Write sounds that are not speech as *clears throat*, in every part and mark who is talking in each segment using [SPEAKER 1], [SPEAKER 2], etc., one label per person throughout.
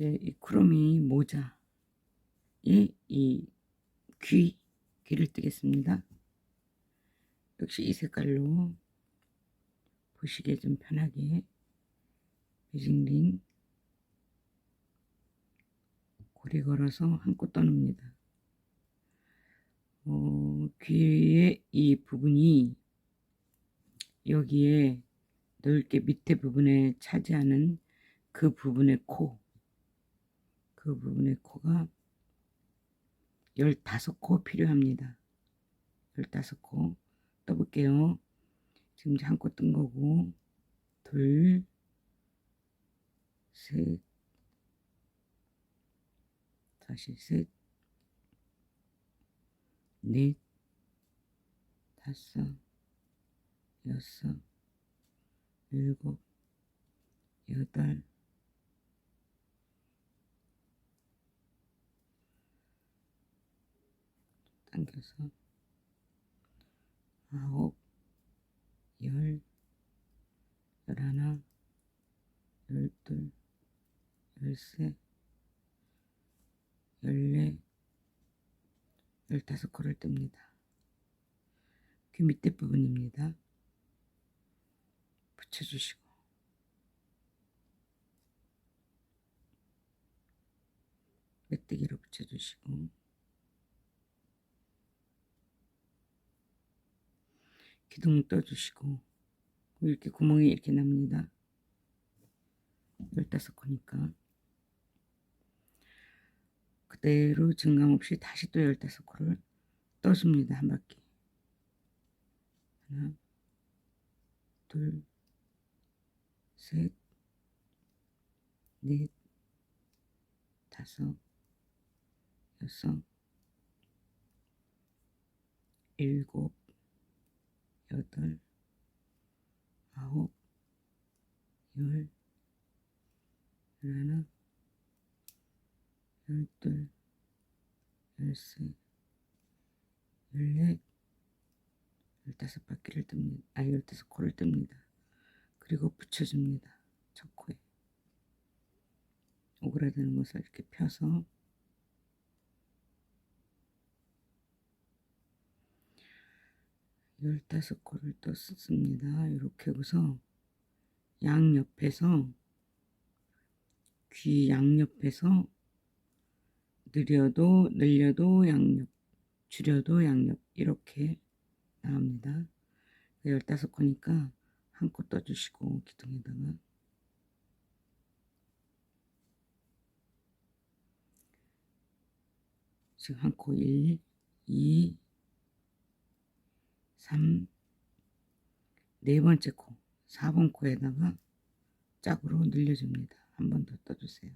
[SPEAKER 1] 이제 이 크롬이 모자에 이 귀, 귀를 뜨겠습니다. 역시 이 색깔로 보시기에 좀 편하게 베징링 고리 걸어서 한코 떠눕니다. 어, 귀의 이 부분이 여기에 넓게 밑에 부분에 차지하는 그 부분의 코, 그 부분의 코가 15코 필요합니다. 15코 떠볼게요. 지금 한코 뜬 거고, 둘, 셋, 다시 셋, 넷, 다섯, 여섯, 일곱, 여덟, 당겨서 아홉, 열, 열하나, 열둘, 열셋, 열넷, 열다섯 코를 뜹니다. 귀 밑에 부분입니다. 붙여주시고 메뜨기로 붙여주시고 기둥 떠주시고 이렇게 구멍이 이렇게 납니다. 15코니까 그대로 증감 없이 다시 또 15코를 떠줍니다. 한 바퀴 하나 둘 셋, 넷, 다섯, 여섯, 일곱, 여덟, 아홉, 열, 열하나, 열둘, 열셋, 열넷, 열다섯 바퀴를 뜹니다. 아, 열다섯 코를 뜹니다. 그리고 붙여줍니다. 첫 코에. 오그라드는 것을 이렇게 펴서 열다섯 코를 떴습니다. 이렇게 해서 양옆에서 귀 양옆에서 느려도 늘려도 양옆 줄여도 양옆 이렇게 나옵니다. 열다섯 코니까 한 코 떠주시고 기둥에다가 지금 한 코 1, 2, 3, 네 번째 코, 4번 코에다가 짝으로 늘려줍니다. 한 번 더 떠주세요.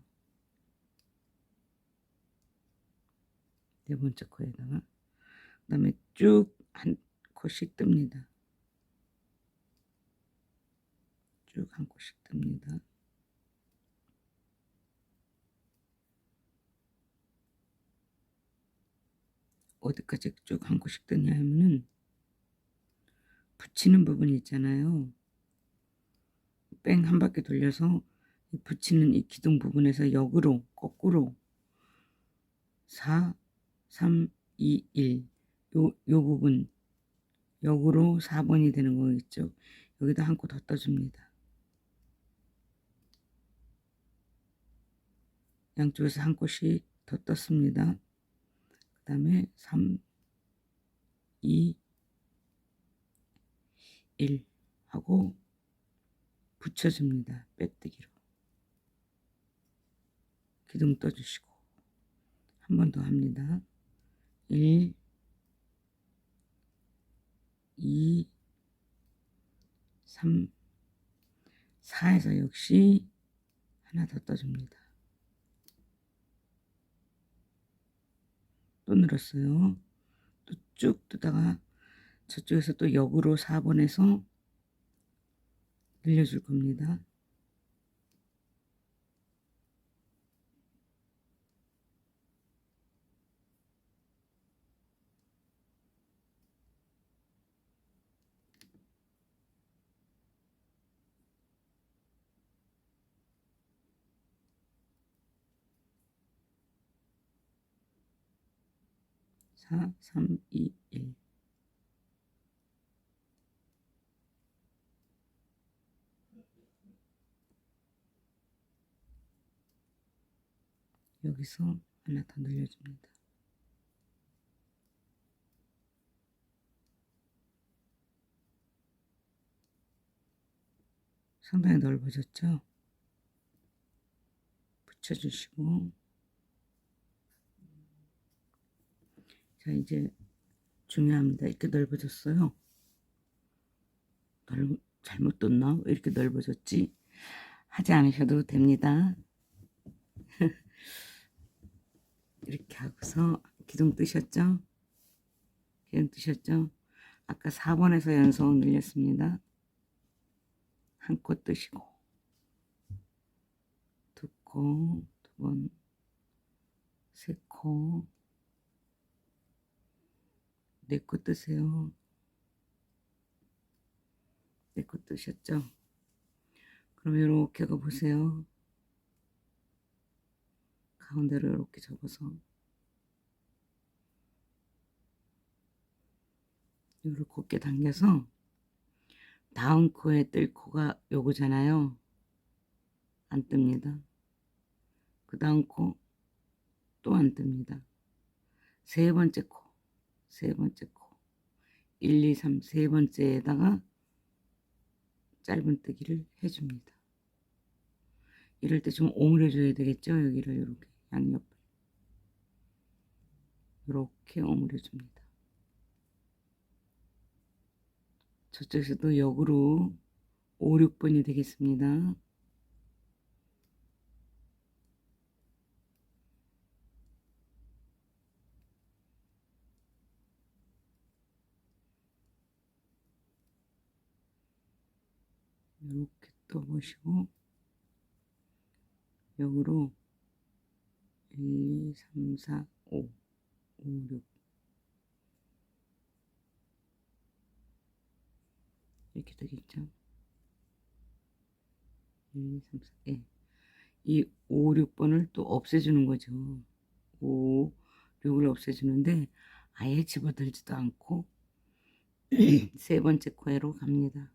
[SPEAKER 1] 네 번째 코에다가 그 다음에 쭉 한 코씩 뜹니다. 쭉 한 코씩 뜹니다. 어디까지 쭉 한 코씩 뜨냐 하면은 붙이는 부분이 있잖아요. 뺑 한 바퀴 돌려서 붙이는 이 기둥 부분에서 역으로 거꾸로 4, 3, 2, 1 요, 요 부분 역으로 4번이 되는 거 있죠. 여기다 한 코 더 떠줍니다. 양쪽에서 한 코씩 더 떴습니다. 그 다음에 3, 2, 1 하고 붙여줍니다. 빼뜨기로. 기둥 떠주시고 한 번 더 합니다. 1, 2, 3, 4에서 역시 하나 더 떠줍니다. 또 늘었어요. 또 쭉 뜨다가 저쪽에서 또 역으로 4번에서 늘려줄 겁니다. 사, 삼, 이, 여기서 하나 더 늘려줍니다. 상당히 넓어졌죠? 붙여주시고 자 이제 중요합니다. 이렇게 넓어졌어요. 넓, 잘못 뒀나? 왜 이렇게 넓어졌지? 하지 않으셔도 됩니다. 이렇게 하고서 기둥 뜨셨죠? 기둥 뜨셨죠? 아까 4번에서 연속 늘렸습니다. 한코 뜨시고 두 코, 두 번, 세 코, 네 코 뜨세요. 네 코 뜨셨죠? 그럼 이렇게 가 보세요. 가운데로 이렇게 접어서 이를 곱게 당겨서 다음 코에 뜰 코가 요거잖아요. 안 뜹니다. 그 다음 코 또 안 뜹니다. 세 번째 코, 세 번째 코, 1, 2, 3, 세 번째에다가 짧은 뜨기를 해줍니다. 이럴 때 좀 오므려줘야 되겠죠? 여기를 이렇게 양옆을 이렇게 오므려 줍니다. 저쪽에서도 역으로 5, 6번이 되겠습니다. 이렇게 떠보시고 역으로 1, 2, 3, 4, 5, 5, 6 이렇게 되겠죠. 1, 2, 3, 4, 예. 이 5, 6번을 또 없애주는 거죠. 5, 6을 없애주는데 아예 집어들지도 않고 *clears throat* 세 번째 코에로 갑니다.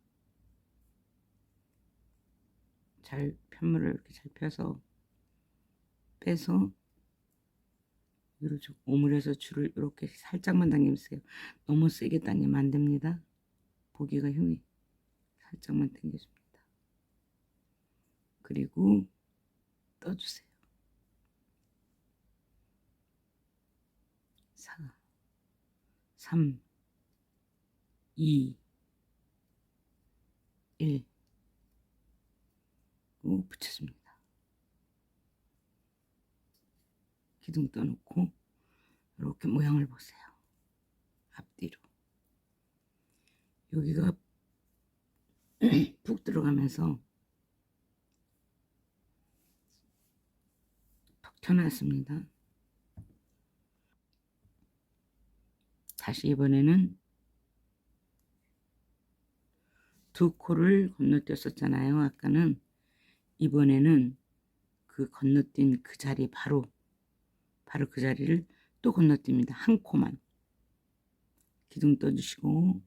[SPEAKER 1] 잘 편물을 이렇게 잘 펴서 빼서 쭉 오므려서 줄을 이렇게 살짝만 당기세요. 너무 세게 당기면 안 됩니다. 보기가 흉해. 살짝만 당겨줍니다. 그리고 떠주세요. 4, 3, 2, 1. 고 붙여줍니다. 기둥 떠놓고 이렇게 모양을 보세요. 앞뒤로. 여기가 *clears throat* 푹 들어가면서 푹 튀어나왔습니다. 다시 이번에는 두 코를 건너뛰었었잖아요. 아까는 이번에는 그 건너뛴 그 자리 바로 바로 그 자리를 또 건너뜁니다. 한 코만. 기둥 떠주시고.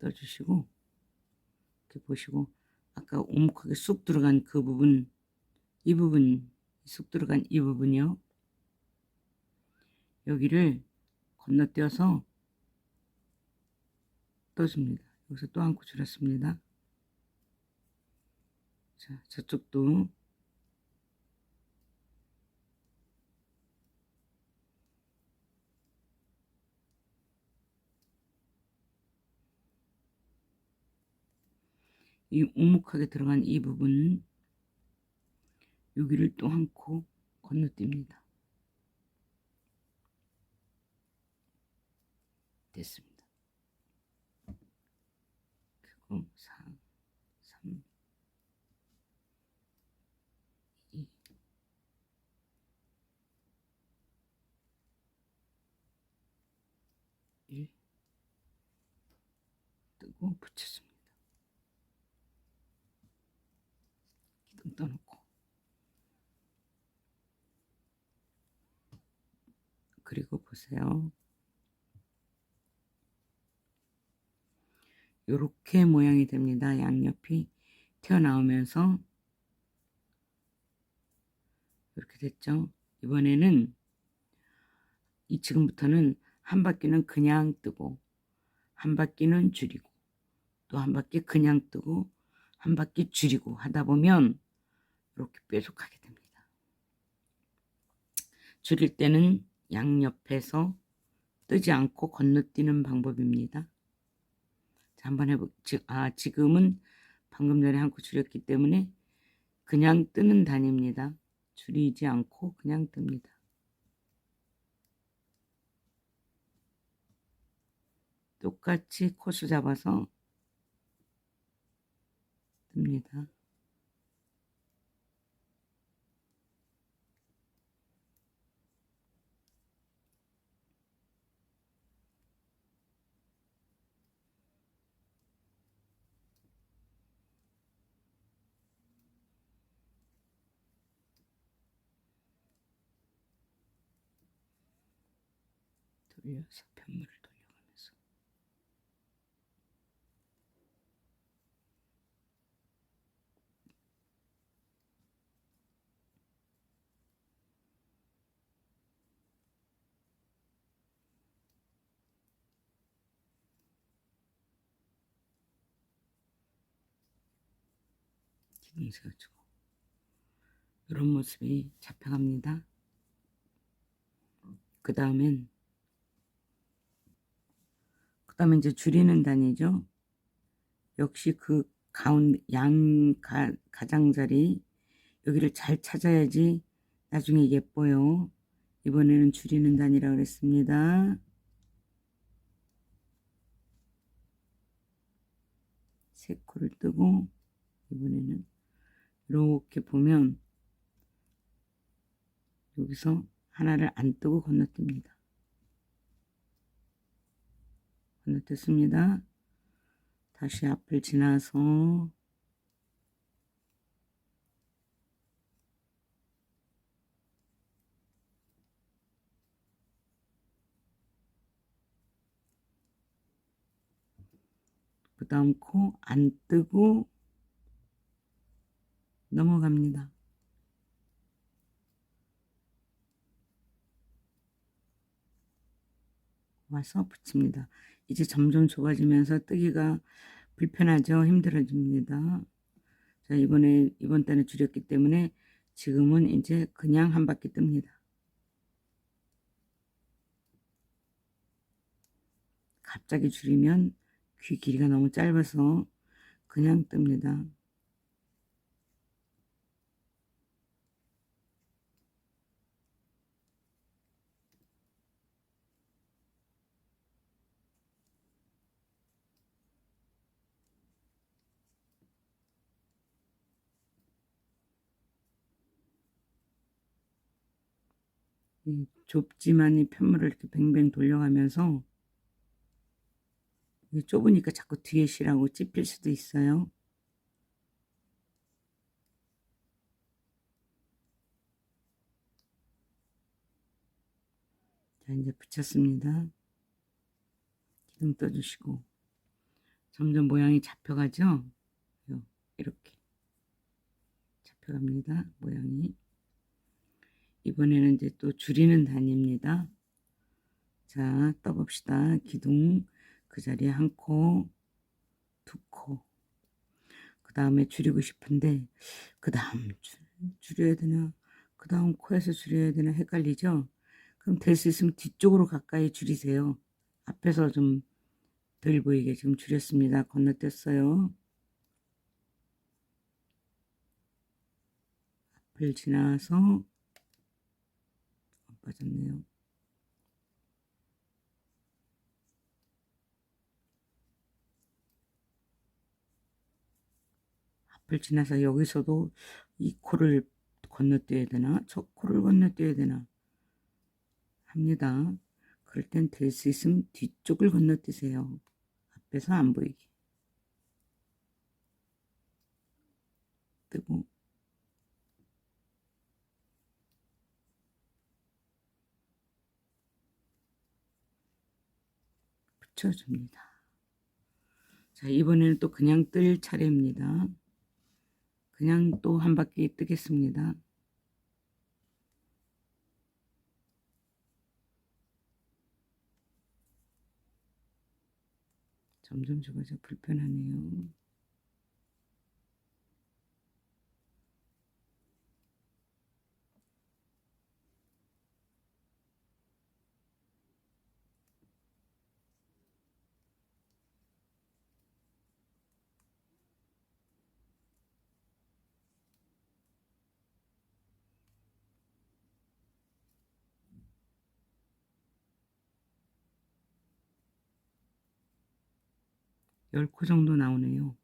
[SPEAKER 1] 떠주시고 이렇게 보시고 아까 오목하게 쑥 들어간 그 부분 이 부분 쑥 들어간 이 부분이요. 여기를 건너뛰어서 떠줍니다 여기서 또한코 줄였습니다 자 저쪽도 이 오목하게 들어간 이 부분 여기를 또한코 건너뜁니다. 됐습니다. 음, 3, 3, 2. 뜨고 붙였습니다. 기둥 떠놓고 그리고 보세요. 요렇게 모양이 됩니다. 양옆이 튀어나오면서 이렇게 됐죠. 이번에는 이 지금부터는 한 바퀴는 그냥 뜨고 한 바퀴는 줄이고 또 한 바퀴 그냥 뜨고 한 바퀴 줄이고 하다 보면 이렇게 뾰족하게 됩니다. 줄일 때는 양옆에서 뜨지 않고 건너뛰는 방법입니다. 자, 한번 해보, 아, 지금은 방금 전에 한 코 줄였기 때문에 그냥 뜨는 단입니다. 줄이지 않고 그냥 뜹니다. 똑같이 코스 잡아서 뜹니다. 돌려서 편물을 돌려가면서 기둥 세워주고 이런 모습이 잡혀갑니다. 그 다음엔 그 다음에 이제 줄이는 단위죠. 역시 그 가운 양 가, 가장자리 여기를 잘 찾아야지 나중에 예뻐요. 이번에는 줄이는 단위라 그랬습니다. 세 코를 뜨고 이번에는 이렇게 보면 여기서 하나를 안 뜨고 건너뜁니다. 건너뛰습니다. 다시 앞을 지나서 그 다음 코 안 뜨고 넘어갑니다. 와서 붙입니다. 이제 점점 좁아지면서 뜨기가 불편하죠. 힘들어집니다. 자, 이번에, 이번 달에 줄였기 때문에 지금은 이제 그냥 한 바퀴 뜹니다. 갑자기 줄이면 귀 길이가 너무 짧아서 그냥 뜹니다. 이 좁지만 이 편물을 이렇게 뱅뱅 돌려가면서 이게 좁으니까 자꾸 뒤에 실하고 찝힐 수도 있어요. 자, 이제 붙였습니다. 기둥 떠주시고 점점 모양이 잡혀가죠? 이렇게 잡혀갑니다. 모양이. 이번에는 이제 또 줄이는 단위입니다. 자, 떠봅시다. 기둥 그 자리에 한 코, 두 코. 그 다음에 줄이고 싶은데 그 다음 줄여야 되나? 그 다음 코에서 줄여야 되나 헷갈리죠? 그럼 될 수 있으면 뒤쪽으로 가까이 줄이세요. 앞에서 좀 덜 보이게 지금 줄였습니다. 건너뛰었어요. 앞을 지나서 빠졌네요. 앞을 지나서 여기서도 이 코를 건너뛰어야 되나 저 코를 건너뛰어야 되나 합니다. 그럴 땐 될 수 있으면 뒤쪽을 건너뛰세요. 앞에서 안 보이게. 뜨고 붙여줍니다. 자, 이번에는 또 그냥 뜰 차례입니다. 그냥 또 한 바퀴 뜨겠습니다. 점점 저 불편하네요. 열코 정도 나오네요.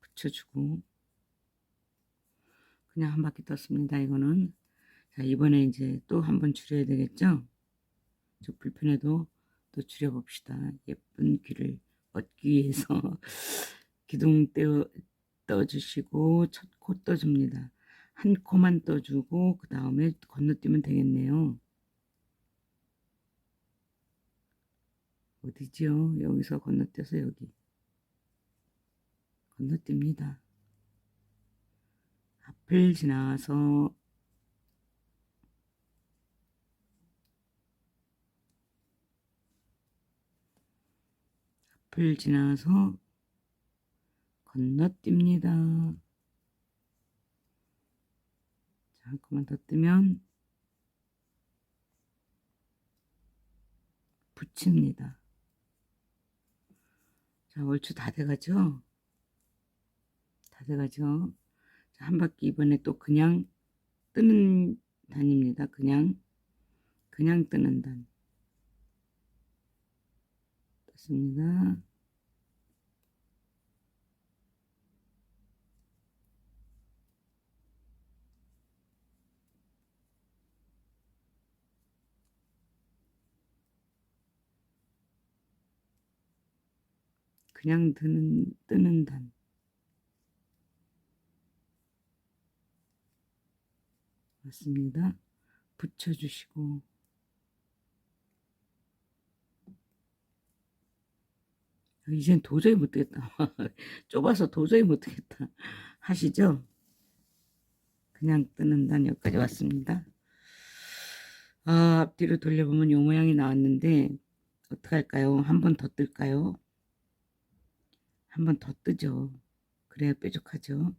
[SPEAKER 1] 붙여주고 그냥 한 바퀴 떴습니다. 이거는 자 이번에 이제 또 한 번 줄여야 되겠죠? 저 불편해도 또 줄여봅시다. 예쁜 귀를 얻기 위해서 *laughs* 기둥 떼어 떠주시고 첫 코 떠줍니다. 한 코만 떠주고 그 다음에 건너뛰면 되겠네요. 어디죠? 여기서 건너뛰어서 여기 건너뜁니다. 앞을 지나서 앞을 지나서 건너뜁니다. 자, 한 코만 더 뜨면 붙입니다. 자, 얼추 다 돼가죠? 다 돼가죠? 자, 한 바퀴 이번에 또 그냥 뜨는 단입니다. 그냥, 그냥 뜨는 단. 떴습니다. 그냥 뜨는, 뜨는 단. 맞습니다. 붙여주시고. 이젠 도저히 못되겠다. *laughs* 좁아서 도저히 못되겠다. 하시죠? 그냥 뜨는 단 여기까지 왔습니다. 아, 앞뒤로 돌려보면 요 모양이 나왔는데, 어떡할까요? 한 번 더 뜰까요? 한 번 더 뜨죠. 그래야 뾰족하죠.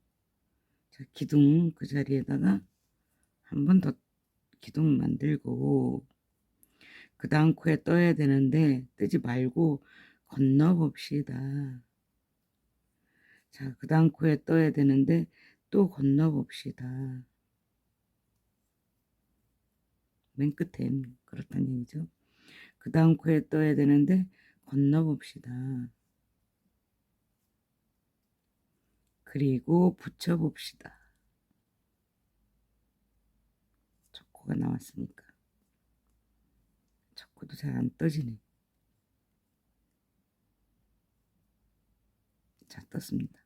[SPEAKER 1] 자, 기둥 그 자리에다가 한 번 더 기둥 만들고 그 다음 코에 떠야 되는데 뜨지 말고 건너 봅시다. 자, 그 다음 코에 떠야 되는데 또 건너 봅시다. 맨 끝에 그렇다는 얘기죠. 그 다음 코에 떠야 되는데 건너 봅시다. 그리고 붙여봅시다. 초코가 나왔으니까. 초코도 잘 안 떠지네. 자, 떴습니다.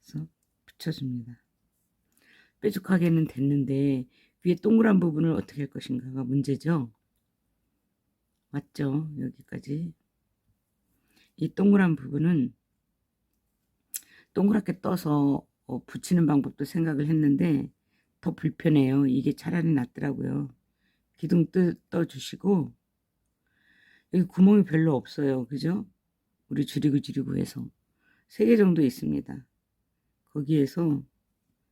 [SPEAKER 1] 그래서 붙여줍니다. 뾰족하게는 됐는데 위에 동그란 부분을 어떻게 할 것인가가 문제죠. 맞죠? 여기까지. 이 동그란 부분은 동그랗게 떠서 어, 붙이는 방법도 생각을 했는데 더 불편해요. 이게 차라리 낫더라고요. 기둥 떠, 떠주시고 여기 구멍이 별로 없어요. 그죠? 우리 줄이고 줄이고 해서 세 개 정도 있습니다. 거기에서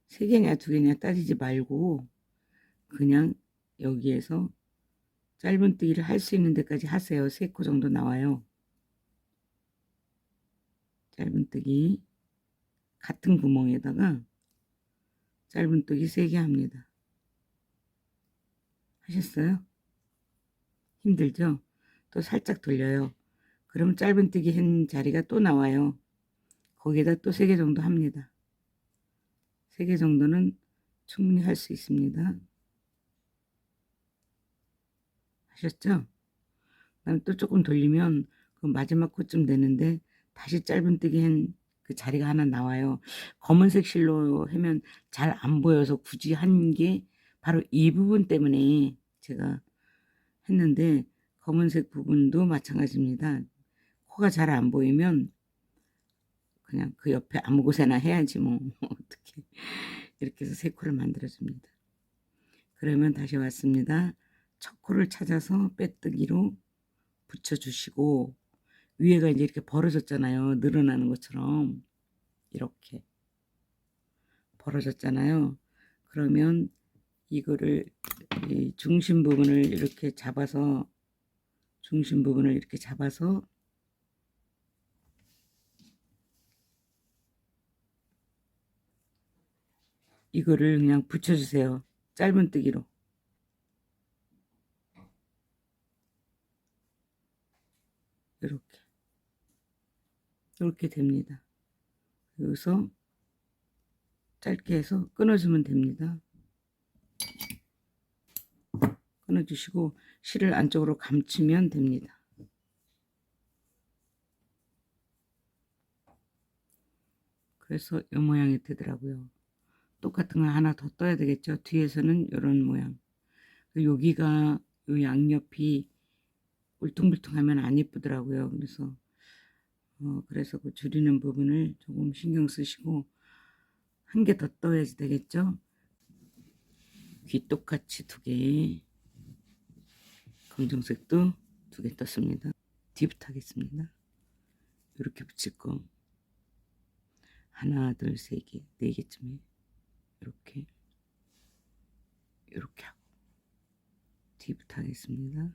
[SPEAKER 1] 세 개냐 두 개냐 따지지 말고 그냥 여기에서 짧은뜨기를 할 수 있는 데까지 하세요. 세 코 정도 나와요. 짧은뜨기 같은 구멍에다가 짧은뜨기 3개 합니다. 하셨어요? 힘들죠? 또 살짝 돌려요. 그럼 짧은뜨기 한 자리가 또 나와요. 거기에다 또 3개 정도 합니다. 3개 정도는 충분히 할 수 있습니다. 하셨죠? 그 다음 또 조금 돌리면 그 마지막 코쯤 되는데 다시 짧은뜨기 한 그 자리가 하나 나와요. 검은색 실로 하면 잘 안 보여서 굳이 한 게 바로 이 부분 때문에 제가 했는데 검은색 부분도 마찬가지입니다. 코가 잘 안 보이면 그냥 그 옆에 아무 곳에나 해야지 뭐 어떻게 *laughs* 이렇게 해서 세 코를 만들어 줍니다. 그러면 다시 왔습니다. 첫 코를 찾아서 빼뜨기로 붙여주시고 위에가 이제 이렇게 벌어졌잖아요. 늘어나는 것처럼 이렇게 벌어졌잖아요. 그러면 이거를 이 중심 부분을 이렇게 잡아서 중심 부분을 이렇게 잡아서 이거를 그냥 붙여주세요. 짧은 뜨기로. 이렇게. 이렇게 됩니다. 여기서 짧게 해서 끊어주면 됩니다. 끊어주시고 실을 안쪽으로 감추면 됩니다. 그래서 이 모양이 되더라고요. 똑같은 거 하나 더 떠야 되겠죠. 뒤에서는 이런 모양. 여기가 요 양옆이 울퉁불퉁하면 안 예쁘더라고요. 그래서 어, 그래서 그 줄이는 부분을 조금 신경 쓰시고 한 개 더 떠야 되겠죠. 귀 똑같이 두 개, 검정색도 두 개 떴습니다. 뒤부터 하겠습니다. 이렇게 붙일 거 하나, 둘, 세 개, 네 개쯤에 이렇게 이렇게 하고 뒤부터 하겠습니다.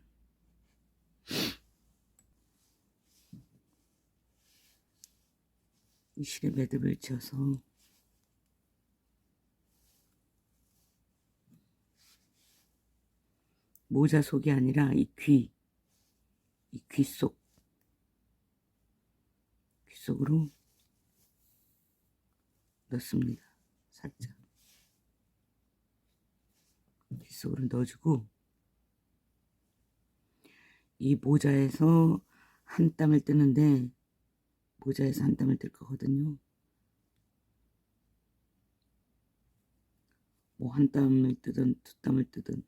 [SPEAKER 1] 이 실에 매듭을 지어서 모자 속이 아니라 이 귀, 이 귀 속, 귀 속으로 넣습니다. 살짝. 귀 속으로 넣어주고, 이 모자에서 한 땀을 뜨는데, 모자에서 한 땀을 뜰 거거든요. 뭐 한 땀을 뜨든 두 땀을 뜨든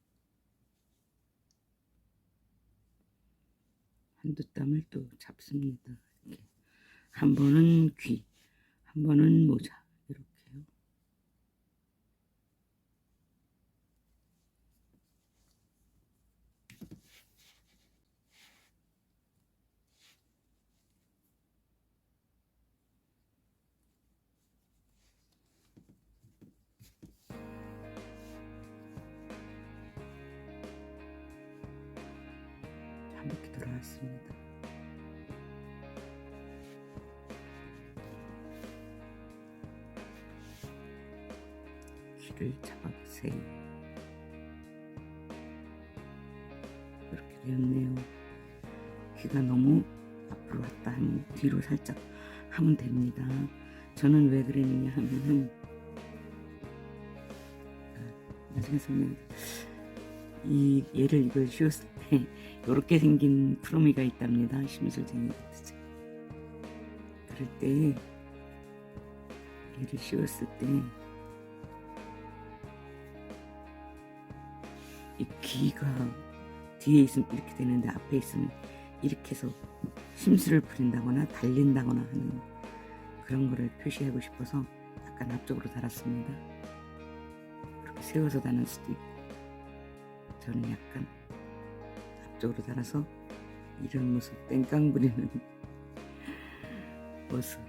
[SPEAKER 1] 한두 땀을 또 잡습니다. 이렇게. 한 번은 귀, 한 번은 모자 돌아왔습니다. 귀를 잡아보세요. 이렇게 되었네요. 귀가 너무 앞으로 왔다 하면 뒤로 살짝 하면 됩니다. 저는 왜 그랬느냐 하면은 아, 나중에 설명. 이 얘를 이걸 씌웠을 때 *laughs* 이렇게 생긴 크로미가 있답니다. 심술쟁이 같으죠. 그럴 때 얘를 씌웠을 때 이 귀가 뒤에 있으면 이렇게 되는데 앞에 있으면 이렇게 해서 심술을 부린다거나 달린다거나 하는 그런 거를 표시하고 싶어서 약간 앞쪽으로 달았습니다. 그렇게 세워서 다는 수도 있고 저는 약간 앞쪽으로 달아서 이런 모습 땡깡 부리는 *laughs* 모습